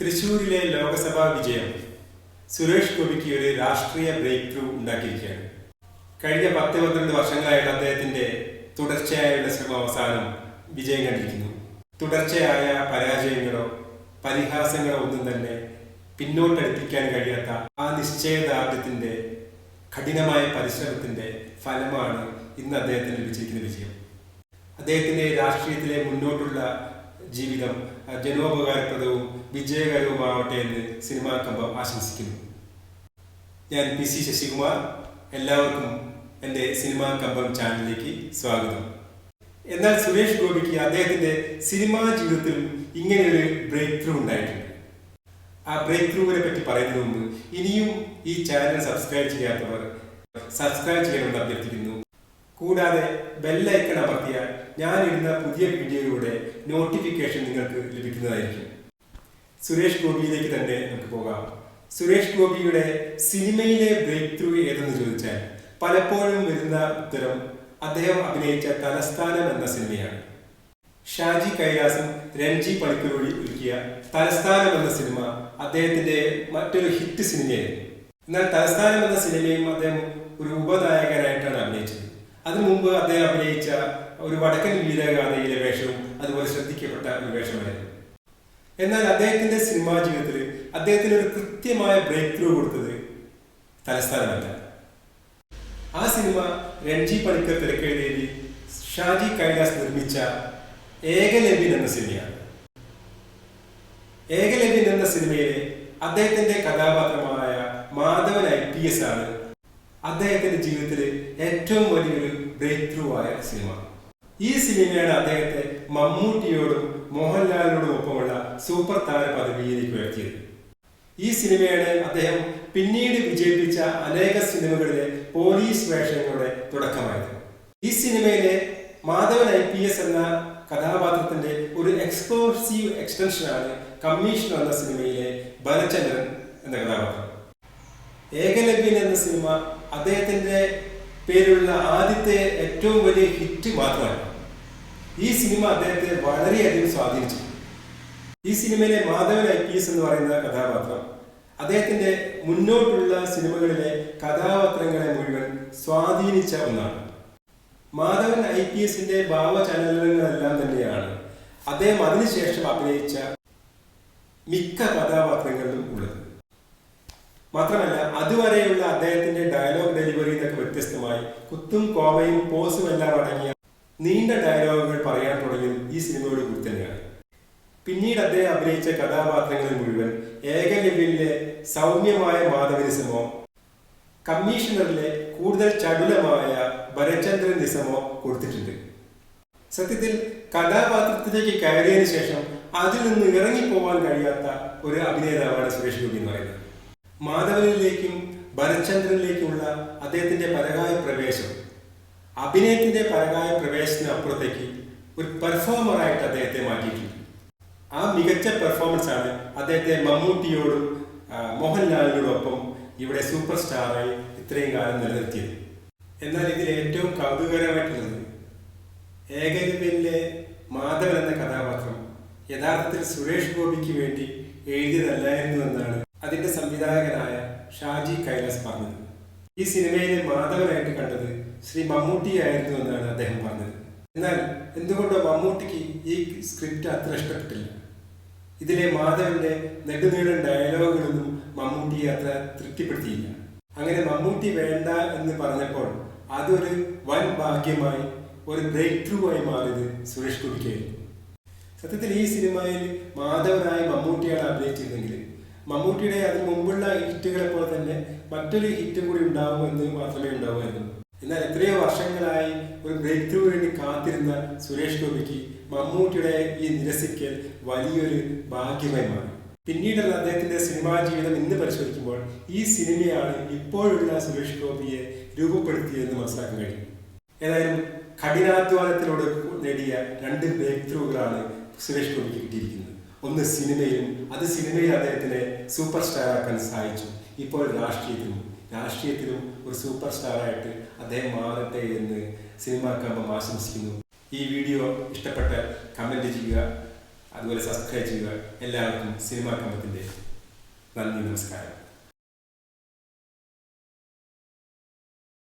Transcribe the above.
തൃശൂരിലെ ലോക്സഭാ വിജയം. സുരേഷ് ഗോപിക്ക് ഒരു രാഷ്ട്രീയ ബ്രേക്ക് ത്രൂ ഉണ്ടാക്കിയിരിക്കുകയാണ്. കഴിഞ്ഞ പത്ത് പന്ത്രണ്ട് വർഷങ്ങളായിട്ട് അദ്ദേഹത്തിന്റെ തുടർച്ചയായുള്ള ശ്രമം അവസാനം വിജയം കണ്ടിരിക്കുന്നു. തുടർച്ചയായ പരാജയങ്ങളോ പരിഹാസങ്ങളോ ഒന്നും തന്നെ പിന്നോട്ടടുപ്പിക്കാൻ കഴിയാത്ത ആ നിശ്ചയദാർഢ്യത്തിന്റെ കഠിനമായ പരിശ്രമത്തിന്റെ ഫലമാണ് ഇന്ന് അദ്ദേഹത്തിന് ലഭിച്ചിരിക്കുന്ന വിജയം. അദ്ദേഹത്തിന്റെ രാഷ്ട്രീയത്തിലെ മുന്നോട്ടുള്ള ജീവിതം ജനോപകാരപ്രദവും വിജയകരവുമാവട്ടെ എന്ന് സിനിമാ കമ്പം ആശംസിക്കുന്നു. ഞാൻ പി സി ശശികുമാർ എല്ലാവർക്കും എന്റെ സിനിമാ കമ്പം ചാനലിലേക്ക് സ്വാഗതം. എന്നാൽ സുരേഷ് ഗോപിക്ക് അദ്ദേഹത്തിന്റെ സിനിമാ ജീവിതത്തിൽ ഇങ്ങനെയൊരു ബ്രേക്ക് ത്രൂ ഉണ്ടായിട്ടുണ്ട്. ആ ബ്രേക്ക് ത്രൂവിനെ പറ്റി പറയുന്നതിന് മുമ്പ് ഇനിയും ഈ ചാനൽ സബ്സ്ക്രൈബ് ചെയ്യാത്തവർ സബ്സ്ക്രൈബ് ചെയ്യണമെന്ന് അഭ്യർത്ഥിക്കുന്നു. കൂടാതെ ബെല്ലൈക്കൺ അമർത്തിയാൽ ഞാൻ ഇടുന്ന പുതിയ വീഡിയോയുടെ നോട്ടിഫിക്കേഷൻ നിങ്ങൾക്ക് ലഭിക്കുന്നതായിരിക്കും. സുരേഷ് ഗോപിയിലേക്ക് തന്നെ നമുക്ക് പോകാം. സുരേഷ് ഗോപിയുടെ സിനിമയിലെ ബ്രേക്ക് ത്രൂ ഏതെന്ന് ചോദിച്ചാൽ പലപ്പോഴും വരുന്ന ഉത്തരം അദ്ദേഹം അഭിനയിച്ച തലസ്ഥാനം എന്ന സിനിമയാണ്. ഷാജി കൈലാസും രഞ്ജി പണിക്കരോടി ഒരുക്കിയ തലസ്ഥാനം എന്ന സിനിമ അദ്ദേഹത്തിന്റെ മറ്റൊരു ഹിറ്റ് സിനിമയായിരുന്നു. എന്നാൽ തലസ്ഥാനം എന്ന സിനിമയും അദ്ദേഹം ഒരു ഉപനായകനായിട്ടാണ് അഭിനയിച്ചത്. അതിനു മുമ്പ് അദ്ദേഹം അഭിനയിച്ച ഒരു വടക്കൻ വീരഗാഥയിലെ വേഷവും അതുപോലെ ശ്രദ്ധിക്കപ്പെട്ട ഒരു വേഷമായിരുന്നു. എന്നാൽ അദ്ദേഹത്തിന്റെ സിനിമാ ജീവിതത്തിൽ അദ്ദേഹത്തിന് ഒരു കൃത്യമായ ബ്രേക്ക് ത്രൂ കൊടുത്തത് തലസ്ഥാനമല്ല. ആ സിനിമ രഞ്ജി പണിക്കർ തിരക്കെഴുതി ഷാജി കൈലാസ് നിർമ്മിച്ച ഏകലവ്യൻ എന്ന സിനിമയാണ്. ഏകലവ്യൻ എന്ന സിനിമയിലെ അദ്ദേഹത്തിന്റെ കഥാപാത്രമായ മാധവൻ ഐ പി എസ് ആണ് അദ്ദേഹത്തിന്റെ ജീവിതത്തിലെ ഏറ്റവും വലിയൊരു ബ്രേക്ക് ത്രൂ ആയ സിനിമ ഈ സിനിമയാണ് അദ്ദേഹത്തെ മമ്മൂട്ടിയോടും മോഹൻലാലിനോടും ഒപ്പമുള്ള സൂപ്പർ താര പദവിയിലേക്ക് ഉയർത്തിയത്. ഈ സിനിമയാണ് അദ്ദേഹം പിന്നീട് വിജയിപ്പിച്ച അനേക സിനിമകളിലെ പോലീസ് വേഷങ്ങളുടെ തുടക്കമായത്. ഈ സിനിമയിലെ മാധവൻ ഐ പി എസ് എന്ന കഥാപാത്രത്തിന്റെ ഒരു എക്സ്ക്ലൂസീവ് എക്സ്റ്റൻഷനാണ് കമ്മീഷൻ എന്ന സിനിമയിലെ ഭരചന്ദ്രൻ എന്ന കഥാപാത്രം. ഏകലവ്യൻ എന്ന സിനിമ അദ്ദേഹത്തിന്റെ പേരുള്ള ആദ്യത്തെ ഏറ്റവും വലിയ ഹിറ്റ് മാത്രമല്ല ഈ സിനിമ അദ്ദേഹത്തെ വളരെയധികം സ്വാധീനിച്ചു. ഈ സിനിമയിലെ മാധവൻ ഐ പി എസ് എന്ന് പറയുന്ന കഥാപാത്രം അദ്ദേഹത്തിന്റെ മുന്നോട്ടുള്ള സിനിമകളിലെ കഥാപാത്രങ്ങളെ മുഴുവൻ സ്വാധീനിച്ച ഒന്നാണ്. മാധവൻ ഐ പി എസിന്റെ ഭാവചലനങ്ങളെല്ലാം തന്നെയാണ് അദ്ദേഹം അതിനുശേഷം അഭിനയിച്ച മിക്ക കഥാപാത്രങ്ങളിലും ഉള്ളത്. മാത്രമല്ല അതുവരെയുള്ള അദ്ദേഹത്തിന്റെ ഡയലോഗ് ഡെലിവറി നിന്നൊക്കെ വ്യത്യസ്തമായി. കുത്തും കോവയും പോസും എല്ലാം അടങ്ങിയ നീണ്ട ഡയലോഗുകൾ പറയാൻ തുടങ്ങിയത് ഈ സിനിമയോട് കൂടി തന്നെയാണ്. പിന്നീട് അദ്ദേഹം അഭിനയിച്ച കഥാപാത്രങ്ങൾ മുഴുവൻ ഏകലവ്യയിലെ സൗമ്യമായ മാധവനിസമോ കമ്മീഷണറിലെ കൂടുതൽ ചടുലമായ ഭരചന്ദ്രൻ നിസമോ കൊടുത്തിട്ടുണ്ട്. സത്യത്തിൽ കഥാപാത്രത്തിലേക്ക് കയറിയതിനു ശേഷം അതിൽ നിന്ന് ഇറങ്ങിപ്പോവാൻ കഴിയാത്ത ഒരു അഭിനേതാവാണ് സുരേഷ് ഗോപി എന്ന് പറയുന്നത്. മാധവനിലേക്കും ഭരചന്ദ്രനിലേക്കുമുള്ള അദ്ദേഹത്തിന്റെ പരകായ പ്രവേശം. അഭിനയത്തിന്റെ പരകായ പ്രവേശത്തിന് അപ്പുറത്തേക്ക് ഒരു പെർഫോമറായിട്ട് അദ്ദേഹത്തെ മാറ്റിയിട്ടുണ്ട്. ആ മികച്ച പെർഫോമൻസ് ആണ് അദ്ദേഹത്തെ മമ്മൂട്ടിയോടും മോഹൻലാലിനോടൊപ്പം ഇവിടെ സൂപ്പർ സ്റ്റാറായി ഇത്രയും കാലം നിലനിർത്തിയത്. എന്നാൽ ഇതിൽ ഏറ്റവും കൗതുകകരമായിട്ടുള്ളത് ഏകലവ്യനിലെ മാധവൻ എന്ന കഥാപാത്രം യഥാർത്ഥത്തിൽ സുരേഷ് ഗോപിക്ക് വേണ്ടി എഴുതിയതല്ലായിരുന്നു എന്നാണ് അതിന്റെ സംവിധായകനായ ഷാജി കൈലാസ് പറഞ്ഞത്. ഈ സിനിമയിലെ മാധവനായിട്ട് കണ്ടത് ശ്രീ മമ്മൂട്ടി ആയിരുന്നു എന്നാണ് അദ്ദേഹം പറഞ്ഞത്. എന്നാൽ എന്തുകൊണ്ടോ മമ്മൂട്ടിക്ക് ഈ സ്ക്രിപ്റ്റ് അത്ര ഇഷ്ടപ്പെട്ടില്ല. ഇതിലെ മാധവന്റെ നെടുനീളൻ ഡയലോഗുകളൊന്നും മമ്മൂട്ടിയെ അത്ര തൃപ്തിപ്പെടുത്തിയില്ല. അങ്ങനെ മമ്മൂട്ടി വേണ്ട എന്ന് പറഞ്ഞപ്പോൾ അതൊരു വൻ ഭാഗ്യമായി ഒരു ബ്രേക്ക് ത്രൂ ആയി മാറിയത് സുരേഷ് കുടിക്കായിരുന്നു സത്യത്തിൽ ഈ സിനിമയിൽ മാധവനായി മമ്മൂട്ടിയാണ് അഭിനയിച്ചിരുന്നെങ്കിൽ മമ്മൂട്ടിയുടെ അതിന് മുമ്പുള്ള ഹിറ്റുകളെ പോലെ തന്നെ മറ്റൊരു ഹിറ്റും കൂടി ഉണ്ടാവുമെന്ന് മാത്രമേ ഉണ്ടാവുമായിരുന്നു. എന്നാൽ എത്രയോ വർഷങ്ങളായി ഒരു ബ്രേക്ക് ത്രൂ വേണ്ടി കാത്തിരുന്ന സുരേഷ് ഗോപിക്ക് മമ്മൂട്ടിയുടെ ഈ നിരസിക്കൽ വലിയൊരു ഭാഗ്യമായി മാറി. പിന്നീടുള്ള അദ്ദേഹത്തിന്റെ സിനിമാ ജീവിതം ഇന്ന് പരിശോധിക്കുമ്പോൾ ഈ സിനിമയാണ് ഇപ്പോഴുള്ള സുരേഷ് ഗോപിയെ രൂപപ്പെടുത്തിയതെന്ന് മനസ്സിലാക്കാൻ കഴിയും. ഏതായാലും കഠിനാധ്വാനത്തിലൂടെ നേടിയ രണ്ട് ബ്രേക്ക് ത്രൂകളാണ് സുരേഷ് ഗോപിക്ക് കിട്ടിയിരിക്കുന്നത്. ഒന്ന് സിനിമയിലും അത് സിനിമയിൽ അദ്ദേഹത്തിനെ സൂപ്പർ സ്റ്റാർ ആക്കാൻ സഹായിച്ചു. ഇപ്പോൾ രാഷ്ട്രീയത്തിലും രാഷ്ട്രീയത്തിലും ഒരു സൂപ്പർ സ്റ്റാറായിട്ട് അദ്ദേഹം മാറട്ടെ എന്ന് സിനിമാ കമ്പം ആശംസിക്കുന്നു. ഈ വീഡിയോ ഇഷ്ടപ്പെട്ട കമന്റ് ചെയ്യുക അതുപോലെ സബ്സ്ക്രൈബ് ചെയ്യുക. എല്ലാവർക്കും സിനിമാ കമ്പത്തിന്റെ നന്ദി നമസ്കാരം.